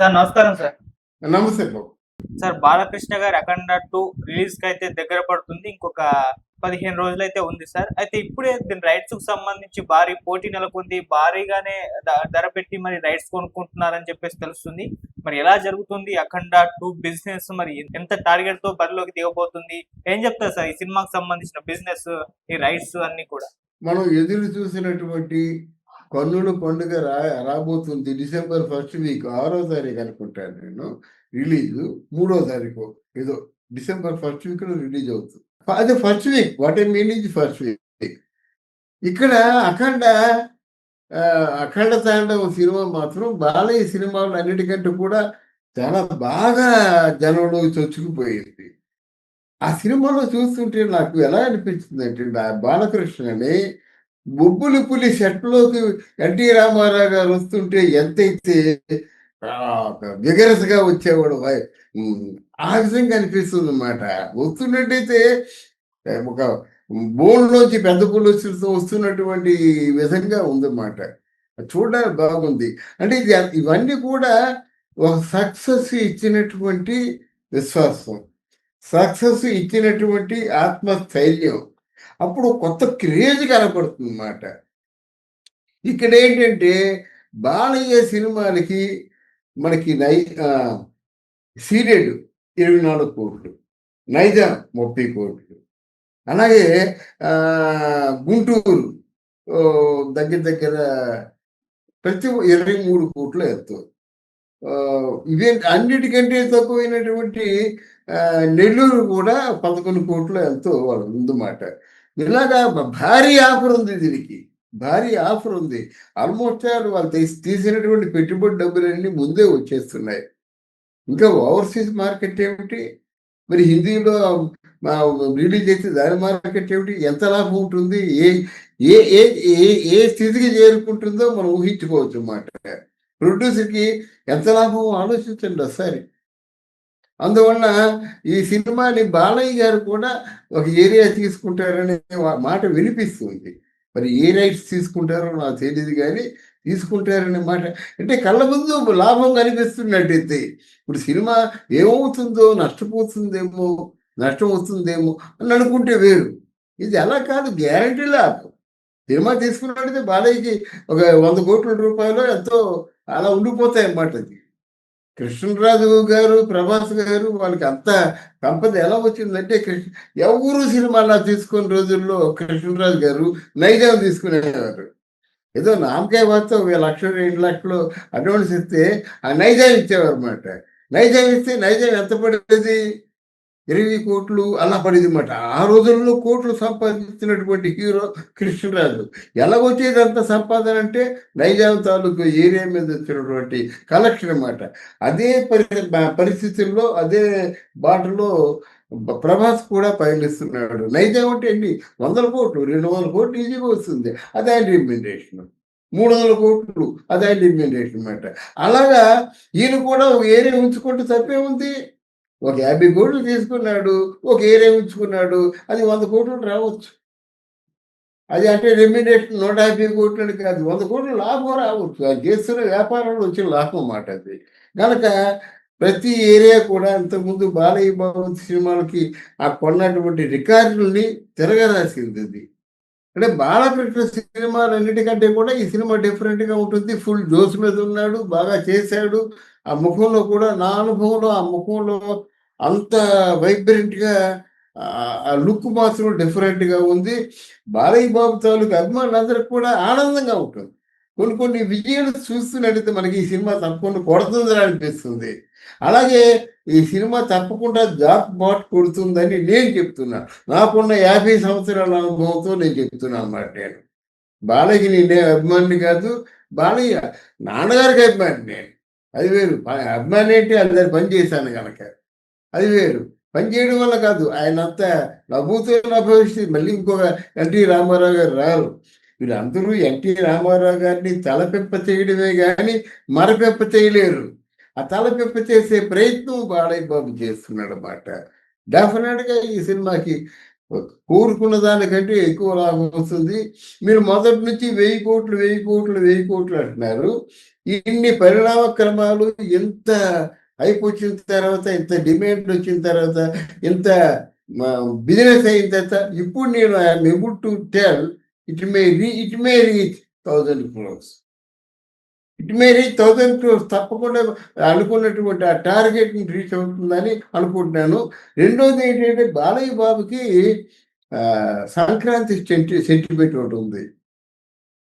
Sir నమస్కారం sir. నమస్తే sir Balakrishna గారి అఖండ టూ రిలీజ్కి అయితే దగ్గర పడుతుంది. ఇంకొక పదిహేను రోజులు అయితే ఉంది సార్. అయితే ఇప్పుడే దీని రైట్స్కు సంబంధించి భారీ పోటీ నెలకొంది. భారీగానే ధర పెట్టి మరి రైట్స్ కొనుక్కుంటున్నారని చెప్పేసి తెలుస్తుంది. మరి ఎలా జరుగుతుంది? అఖండ టూ బిజినెస్ మరి ఎంత టార్గెట్తో బరిలోకి దిగబోతుంది? ఏం చెప్తారు సార్? ఈ సినిమాకి సంబంధించిన బిజినెస్ ఈ రైట్స్ అన్ని కూడా. మనం ఎదురు చూసినటువంటి కన్నుల పండుగ రా రాబోతుంది డిసెంబర్ ఫస్ట్ వీక్ ఆరో తారీఖు అనుకుంటాను నేను. రిలీజ్ మూడో తారీఖు ఏదో డిసెంబర్ ఫస్ట్ వీక్లో రిలీజ్ అవుతుంది. అదే first week what I mean is first week. ఇక్కడ అఖండ అఖండ తాండవ సినిమా మాత్రం బాలయ్య సినిమాలు అన్నిటికంటే కూడా చాలా బాగా జనంలో చొచ్చుకుపోయింది. ఆ సినిమాలో చూస్తుంటే నాకు ఎలా అనిపించింది అంటే ఆ బాలకృష్ణని బొబ్బులి పులి సెట్లోకి ఎన్టీ రామారావు గారు వస్తుంటే ఎంతైతే విగరసగా వచ్చేవాడు ఆ విధంగా అనిపిస్తుంది అనమాట వస్తున్నట్టయితే ఒక బోన్లోంచి పెద్ద పులుసులతో వస్తున్నటువంటి విధంగా ఉందన్నమాట. చూడడానికి బాగుంది. అంటే ఇది ఇవన్నీ కూడా ఒక సక్సెస్ ఇచ్చినటువంటి విశ్వాసం. సక్సెస్ ఇచ్చినటువంటి ఆత్మస్థైర్యం. అప్పుడు కొత్త క్రేజ్ కనపడుతుంది అన్నమాట ఇక్కడ ఏంటంటే బాలయ్య సినిమాలకి మనకి నై సీరియడ్ ఇరవై నాలుగు కోట్లు నైజాం ముప్పై కోట్లు. అలాగే గుంటూరు దగ్గర దగ్గర ప్రతి ఇరవై మూడు కోట్లు ఎత్తు. ఇదే అన్నిటికంటే తక్కువైనటువంటి నెల్లూరు కూడా పదకొండు కోట్లు ఎంతో వాళ్ళు ఉందన్నమాట ఇలాగా భారీ ఆఫర్ ఉంది దీనికి. భారీ ఆఫర్ ఉంది. ఆల్మోస్ట్ వాళ్ళు తీసినటువంటి పెట్టుబడి డబ్బులన్నీ ముందే వచ్చేస్తున్నాయి. ఇంకా ఓవర్సీస్ మార్కెట్ ఏమిటి? మరి హిందీలో రిలీజ్ చేస్తే దాని మార్కెట్ ఏమిటి? ఎంత లాభం ఉంటుంది? ఏ ఏ ఏ ఏ ఏ స్థితికి చేరుకుంటుందో మనం ఊహించుకోవచ్చు అన్నమాట ప్రొడ్యూసర్కి ఎంత లాభం? ఆలోచించండి ఒకసారి. అందువల్ల ఈ సినిమాని బాలయ్య గారు కూడా ఒక ఏరియా తీసుకుంటారనే మాట వినిపిస్తుంది. మరి ఏ రైట్స్ తీసుకుంటారో నాకు తెలియదు కానీ తీసుకుంటారనే మాట. అంటే కళ్ళ ముందు లాభం కనిపిస్తున్నట్టయితే ఇప్పుడు సినిమా ఏమవుతుందో నష్టపోతుందేమో నష్టం వస్తుందేమో అని అనుకుంటే వేరు. ఇది అలా కాదు గ్యారంటీ లాభం. సినిమా తీసుకున్నట్టయితే బాలయ్యకి ఒక వంద కోట్ల రూపాయలు ఎంతో అలా ఉండిపోతాయి అన్నమాట అది. కృష్ణరాజు గారు ప్రభాస్ గారు వాళ్ళకి అంత సంపద ఎలా వచ్చిందంటే కృష్ణ ఎవరు సినిమాలా తీసుకున్న రోజుల్లో కృష్ణరాజు గారు నైజాం తీసుకునేవారు. ఏదో నామకాయ వార్త ఒక లక్ష రెండు లక్షలు అడ్వాన్స్ ఇస్తే ఆ నైజాం ఇచ్చేవారు అనమాట నైజాం ఇస్తే నైజాం ఎంత పడేది ఇరవై కోట్లు అలా పడేది ఆ రోజుల్లో కోట్లు సంపాదించినటువంటి హీరో కృష్ణరాజు. ఎలా సంపాదన అంటే నైజాం తాలూకు ఏరియా మీద వచ్చినటువంటి కలెక్షన్ అన్నమాట. అదే పరి పరిస్థితుల్లో అదే బాటలో ప్రభాస్ కూడా పయనిస్తున్నాడు. నైజాం అంటే ఎన్ని వందల కోట్లు రెండు వందల కోట్లు ఈజీగా వస్తుంది. అదే రిమ్యూనరేషన్. మూడు వందల కోట్లు అదే రిమ్యూనరేషన్ అన్నమాట. అలాగా ఈయన కూడా ఒక ఏరియా ఉంచుకుంటే తప్పే ఉంది. ఒక యాభై కోట్లు తీసుకున్నాడు ఒక ఏరియా ఉంచుకున్నాడు అది వంద కోట్లు రావచ్చు. అది అంటే రెమ్యునేషన్ నూట యాభై కోట్లు అని కాదు వంద కోట్లు లాభం రావచ్చు. అది చేస్తున్న వ్యాపారంలో వచ్చిన లాభం మాట అది. కనుక ప్రతి ఏరియా కూడా ఇంతకుముందు బాలయ్య బాబు సినిమాలకి ఆ కొన్నటువంటి రికార్డుల్ని తిరగరాసింది అది. అంటే బాలకృష్ణ సినిమాలన్నిటికంటే కూడా ఈ సినిమా డిఫరెంట్గా ఉంటుంది. ఫుల్ జోస్ మీద ఉన్నాడు బాగా చేశాడు. ఆ ముఖంలో కూడా నా అనుభవంలో ఆ ముఖంలో అంత వైబ్రెంట్గా ఆ లుక్ మాత్రం డిఫరెంట్గా ఉంది. బాలయ్య బాబు తాలూకు అభిమానులందరికి కూడా ఆనందంగా ఉంటుంది. కొన్ని కొన్ని విజయాలు చూస్తున్నట్టయితే మనకి ఈ సినిమా తప్పకుండా కొడుతుందని అనిపిస్తుంది. అలాగే ఈ సినిమా తప్పకుండా జాక్ బాట్ కొడుతుందని నేను చెప్తున్నా. నాకున్న యాభై సంవత్సరాల అనుభవంతో నేను చెప్తున్నాను అన్నమాట నేను. బాలయ్య నేనే అభిమాని కాదు బాలయ్య నాన్నగారికి అభిమాని నేను. అది వేరు. అభిమాని ఏంటి అందరు పని చేశాను కనుక అది వేరు. పని చేయడం వల్ల కాదు ఆయన అంతా నవ్వుతూ నభవిస్తే మళ్ళీ ఇంకొక ఎన్టీ రామారావు గారు రారు. వీళ్ళందరూ ఎన్టీ రామారావు గారిని తలపెప్ప చేయడమే కానీ మరపెప్ప చేయలేరు. ఆ తలపెప్ప చేసే ప్రయత్నం బాలయ్య బాబు చేస్తున్నాడు అన్నమాట డెఫినెట్గా ఈ సినిమాకి కోరుకున్న దానికంటే ఎక్కువ లాభం వస్తుంది. మీరు మొదటి నుంచి వెయ్యి కోట్లు వెయ్యి కోట్లు వెయ్యి కోట్లు అంటున్నారు. ఇన్ని పరిణామ క్రమాలు ఎంత హైప్ వచ్చిన తర్వాత ఇంత డిమాండ్ వచ్చిన తర్వాత ఇంత బిజినెస్ అయిన తర్వాత ఇప్పుడు నేను I'm able to tell it may re it may reach thousand crores it may reach thousand crores తప్పకుండా అనుకున్నటువంటి ఆ టార్గెట్ రీచ్ అవుతుందని అనుకుంటున్నాను. రెండోది ఏంటంటే బాలయ్య బాబుకి సంక్రాంతి సెంటి సెంటిమెంట్ ఒకటి ఉంది.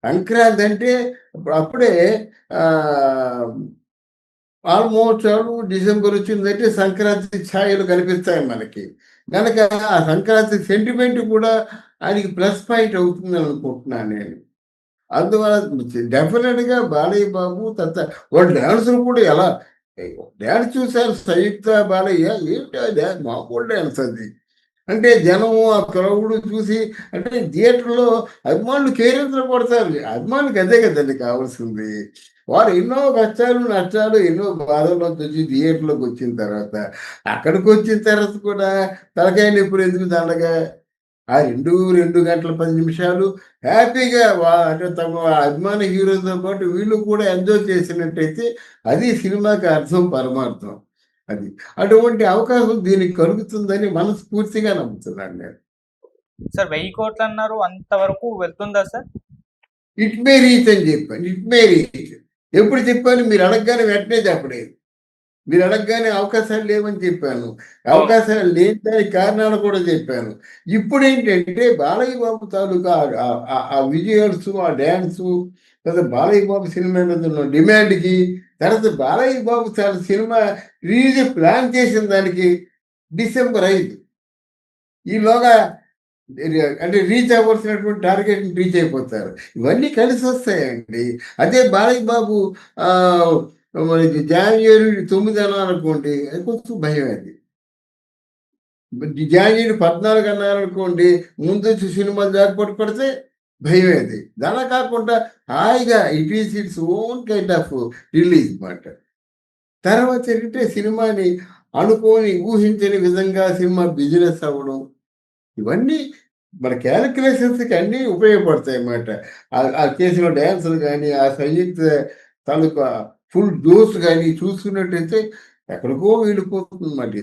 సంక్రాంతి అంటే అప్పుడే ఆల్మోస్ట్ డిసెంబర్ వచ్చిందంటే సంక్రాంతి ఛాయలు కనిపిస్తాయి మనకి. కనుక ఆ సంక్రాంతి సెంటిమెంట్ కూడా ఆయనకి ప్లస్ పాయింట్ అవుతుంది అనుకుంటున్నాను నేను. అందువల్ల డెఫినెట్గా బాలయ్య బాబు తర్వాత వాళ్ళ డాన్సులు కూడా ఎలా డ్యాన్స్ చూశారు సంయుక్త బాలయ్య ఏంటి ఆ డ్యాన్స్ మామూలు అది. అంటే జనము ఆ క్రౌడ్ చూసి అంటే థియేటర్లో అభిమానులు కేరింతలు పడతారు అభిమానులకు అదే కదండి కావాల్సింది. వారు ఎన్నో కష్టాలు నష్టాలు ఎన్నో బాధలు వచ్చి థియేటర్లోకి వచ్చిన తర్వాత అక్కడికి వచ్చిన తర్వాత కూడా తలకాయ నొప్పులు ఎందుకు దండగా? ఆ రెండు రెండు గంటల పది నిమిషాలు హ్యాపీగా వా అంటే తమ అభిమాన హీరోతో పాటు వీళ్ళు కూడా ఎంజాయ్ చేసినట్టయితే అది సినిమాకి అర్థం పరమార్థం అది. అటువంటి అవకాశం దీనికి కలుగుతుందని మనస్ఫూర్తిగా నమ్ముతున్నాను నేను. సార్ వెయ్యి కోట్లు అన్నారు అంతవరకు వెళ్తుందా సార్? ఇట్ మే రీచ్ అని చెప్పాను ఇట్ మే రీచ్. ఎప్పుడు చెప్పాను? మీరు అడగగానే వెంటనే చెప్పలేదు. మీరు అడగగానే అవకాశాలు లేవని చెప్పాను. అవకాశాలు లేని దానికి కారణాలు కూడా చెప్పాను. ఇప్పుడు ఏంటంటే బాలయ్య బాబు తాలూకా ఆ- ఆ విజువల్స్ ఆ డ్యాన్సు తర్వాత బాలయ్య బాబు సినిమా మీద డిమాండ్కి తర్వాత Balayya Babu cinema release plan చేసిన దానికి డిసెంబర్ ఐదు. ఈలోగా అంటే రీచ్ అవ్వాల్సినటువంటి టార్గెట్ రీచ్ అయిపోతారు. ఇవన్నీ కలిసి వస్తాయండి. అదే బాలయ్య బాబు మనకి జాన్వరి తొమ్మిది అన్నా అనుకోండి అది కొంచెం భయం అది జాన్వరి పద్నాలుగు అన్నారనుకోండి ముందు వచ్చి సినిమాలు జాగ్రత్త పడితే భయం అది దాని కాకుండా హాయిగా it is its own kind of release మాట. తర్వాత ఏంటంటే సినిమాని అనుకోని ఊహించని విధంగా సినిమా బిజినెస్ అవ్వడం ఇవన్నీ మన క్యాలిక్యులేషన్స్కి అన్నీ ఉపయోగపడతాయి అన్నమాట ఆ- ఆ చేసిన డ్యాన్సులు కానీ ఆ సంగీత తాలూకా ఫుల్ డోస్ కానీ చూసుకున్నట్టయితే ఎక్కడికో వెళ్ళిపోతుంది మళ్ళీ